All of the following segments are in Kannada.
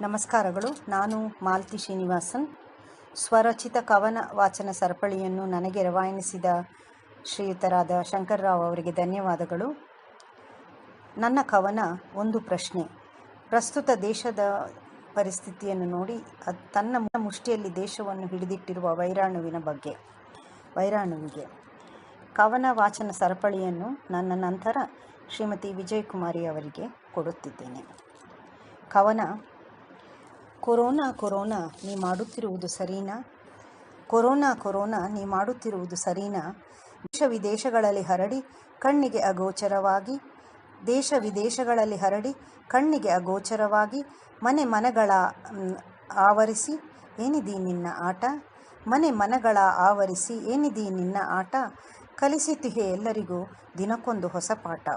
ನಮಸ್ಕಾರಗಳು. ನಾನು ಮಾಲತಿ ಶ್ರೀನಿವಾಸನ್. ಸ್ವರಚಿತ ಕವನ ವಾಚನ ಸರಪಳಿಯನ್ನು ನನಗೆ ರವಾನಿಸಿದ ಶ್ರೀಯುತರಾದ ಶಂಕರ್ರಾವ್ ಅವರಿಗೆ ಧನ್ಯವಾದಗಳು. ನನ್ನ ಕವನ ಒಂದು ಪ್ರಶ್ನೆ. ಪ್ರಸ್ತುತ ದೇಶದ ಪರಿಸ್ಥಿತಿಯನ್ನು ನೋಡಿ, ಅದು ತನ್ನ ಮುಷ್ಟಿಯಲ್ಲಿ ದೇಶವನ್ನು ಹಿಡಿದಿಟ್ಟಿರುವ ವೈರಾಣುವಿನ ಬಗ್ಗೆ. ವೈರಾಣುವಿಗೆ. ಕವನ ವಾಚನ ಸರಪಳಿಯನ್ನು ನನ್ನ ನಂತರ ಶ್ರೀಮತಿ ವಿಜಯಕುಮಾರಿ ಅವರಿಗೆ ಕೊಡುತ್ತಿದ್ದೇನೆ. ಕವನ ಕೊರೋನಾ ಕೊರೋನಾ, ನೀ ಮಾಡುತ್ತಿರುವುದು ಸರಿನಾ? ಕೊರೋನಾ ಕೊರೋನಾ, ನೀ ಮಾಡುತ್ತಿರುವುದು ಸರಿನಾ? ದೇಶ ವಿದೇಶಗಳಲ್ಲಿ ಹರಡಿ ಕಣ್ಣಿಗೆ ಅಗೋಚರವಾಗಿ, ದೇಶ ವಿದೇಶಗಳಲ್ಲಿ ಹರಡಿ ಕಣ್ಣಿಗೆ ಅಗೋಚರವಾಗಿ, ಮನೆ ಮನಗಳ ಆವರಿಸಿ, ಏನಿದೀ ನಿನ್ನ ಆಟ? ಮನೆ ಮನಗಳ ಆವರಿಸಿ, ಏನಿದೀ ನಿನ್ನ ಆಟ? ಕಲಿಸಿತಿಹೆ ಎಲ್ಲರಿಗೂ ದಿನಕ್ಕೊಂದು ಹೊಸ ಪಾಠ.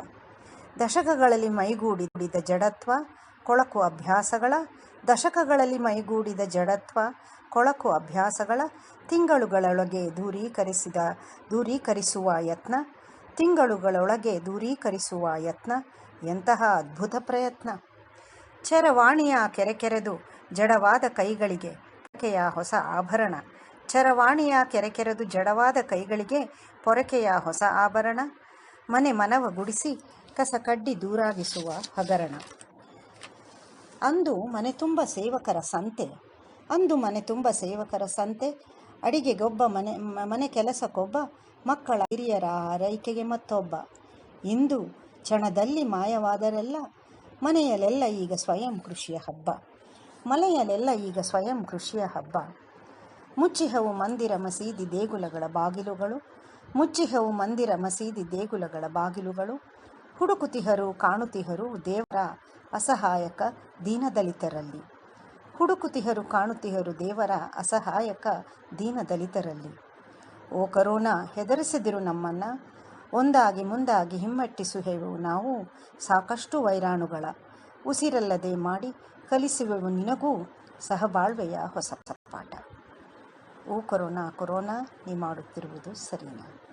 ದಶಕಗಳಲ್ಲಿ ಮೈಗೂಡಿದ ಜಡತ್ವ ಕೊಳಕು ಅಭ್ಯಾಸಗಳ, ದಶಕಗಳಲ್ಲಿ ಮೈಗೂಡಿದ ಜಡತ್ವ, ಕೊಳಕು ಅಭ್ಯಾಸಗಳ, ತಿಂಗಳುಗಳೊಳಗೆ ದೂರೀಕರಿಸಿದ, ದೂರೀಕರಿಸುವ ಯತ್ನ, ತಿಂಗಳುಗಳೊಳಗೆ ದೂರೀಕರಿಸುವ ಯತ್ನ, ಎಂತಹ ಅದ್ಭುತ ಪ್ರಯತ್ನ. ಚರವಾಣಿಯ ಕೆರೆಕೆರೆದು ಜಡವಾದ ಕೈಗಳಿಗೆ ಪೊರಕೆಯ ಹೊಸ ಆಭರಣ. ಚರವಾಣಿಯ ಕೆರೆಕೆರೆದು ಜಡವಾದ ಕೈಗಳಿಗೆ ಪೊರಕೆಯ ಹೊಸ ಆಭರಣ. ಮನೆ ಮನವ ಗುಡಿಸಿ ಕಸ ಕಡ್ಡಿ ದೂರಾಗಿಸುವ ಹಗರಣ. ಅಂದು ಮನೆ ತುಂಬ ಸೇವಕರ ಸಂತೆ. ಅಂದು ಮನೆ ತುಂಬ ಸೇವಕರ ಸಂತೆ. ಅಡಿಗೆಗೊಬ್ಬ ಮನೆ ಮನೆ ಕೆಲಸಕ್ಕೊಬ್ಬ, ಮಕ್ಕಳ ಹಿರಿಯರ ಆರೈಕೆಗೆ ಮತ್ತೊಬ್ಬ. ಇಂದು ಕ್ಷಣದಲ್ಲಿ ಮಾಯವಾದರೆಲ್ಲ ಮನೆಯಲ್ಲೆಲ್ಲ ಈಗ ಸ್ವಯಂ ಕೃಷಿಯ ಹಬ್ಬ. ಮನೆಯಲ್ಲೆಲ್ಲ ಈಗ ಸ್ವಯಂ ಕೃಷಿಯ ಹಬ್ಬ. ಮುಚ್ಚಿಹವು ಮಂದಿರ ಮಸೀದಿ ದೇಗುಲಗಳ ಬಾಗಿಲುಗಳು, ಮುಚ್ಚಿಹವು ಮಂದಿರ ಮಸೀದಿ ದೇಗುಲಗಳ ಬಾಗಿಲುಗಳು. ಹುಡುಕುತಿಹರು, ಕಾಣುತಿಹರು ದೇವರ ಅಸಹಾಯಕ ದೀನದಲಿತರಲ್ಲಿ. ಹುಡುಕುತಿಹರು ಕಾಣುತಿಹರು ದೇವರ ಅಸಹಾಯಕ ದೀನದಲಿತರಲ್ಲಿ. ಓ ಕರೋನಾ ಹೆದರಿಸಿದಿರು ನಮ್ಮನ್ನು, ಒಂದಾಗಿ ಮುಂದಾಗಿ ಹಿಮ್ಮೆಟ್ಟಿಸುವೆವು ನಾವು ಸಾಕಷ್ಟು ವೈರಾಣುಗಳ. ಉಸಿರಲ್ಲದೆ ಮಾಡಿ ಕಲಿಸುವೆವು ನಿನಗೂ ಸಹಬಾಳ್ವೆಯ ಹೊಸ ಪಾಠ. ಓ ಕೊರೋನಾ ಕೊರೋನಾ ನೀ ಮಾಡುತ್ತಿರುವುದು ಸರಿನಾ?